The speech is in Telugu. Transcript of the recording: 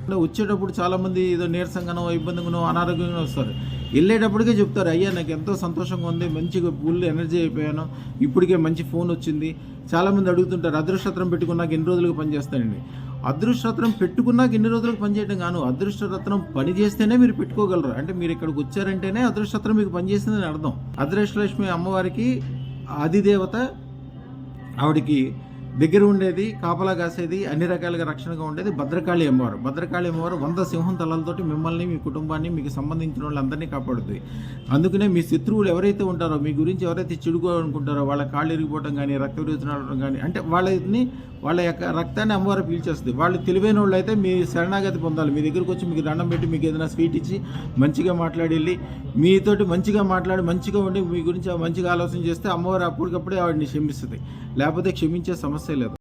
అంటే వచ్చేటప్పుడు చాలా మంది ఏదో నీరసంగానో ఇబ్బందిగానో అనారోగ్యంగా వస్తారు. వెళ్ళేటప్పటికే చెప్తారు అయ్యా నాకు ఎంతో సంతోషంగా ఉంది మంచిగా ఫుల్ ఎనర్జీ అయిపోయాను ఇప్పటికే మంచి ఫోన్ వచ్చింది. చాలామంది అడుగుతుంటారు అదృష్టత్రం పెట్టుకున్నాక ఎన్ని రోజులకు పనిచేస్తానండి అదృష్టత్రం పెట్టుకున్నాక ఎన్ని రోజులకు పనిచేయడం కాను అదృష్టరత్నం పని చేస్తేనే మీరు పెట్టుకోగలరు. అంటే మీరు ఇక్కడికి వచ్చారంటేనే అదృష్టత్రం మీకు పనిచేసిందని అర్థం. అదృష్టలక్ష్మి అమ్మవారికి అధిదేవత ఆవిడికి దగ్గర ఉండేది కాపలా కాసేది అన్ని రకాలుగా రక్షణగా ఉండేది భద్రకాళి అమ్మవారు. భద్రకాళి అమ్మవారు వంద సింహం తలలతోటి మిమ్మల్ని మీ కుటుంబాన్ని మీకు సంబంధించిన వాళ్ళందరినీ కాపాడుతుంది అందుకనే మీ శత్రువులు ఎవరైతే ఉంటారో మీ గురించి ఎవరైతే చెడుకోవాలనుకుంటారో వాళ్ళ కాళ్ళు ఇరిగిపోవడం కానీ రక్త విరోచనాలు కానీ అంటే వాళ్ళని వాళ్ళ యొక్క రక్తాన్ని అమ్మవారు పీల్చేస్తుంది. వాళ్ళు తెలివైన వాళ్ళు అయితే మీ శరణాగతి పొందాలి. మీ దగ్గరకు వచ్చి మీకు దండం పెట్టి మీకు ఏదైనా స్వీట్ ఇచ్చి మంచిగా మాట్లాడి వెళ్ళి మీతోటి మంచిగా మాట్లాడి మంచిగా ఉండి మీ గురించి మంచిగా ఆలోచన చేస్తే అమ్మవారు అప్పటికప్పుడే ఆవిడని క్షమిస్తుంది. లేకపోతే క్షమించే సమస్య সেলের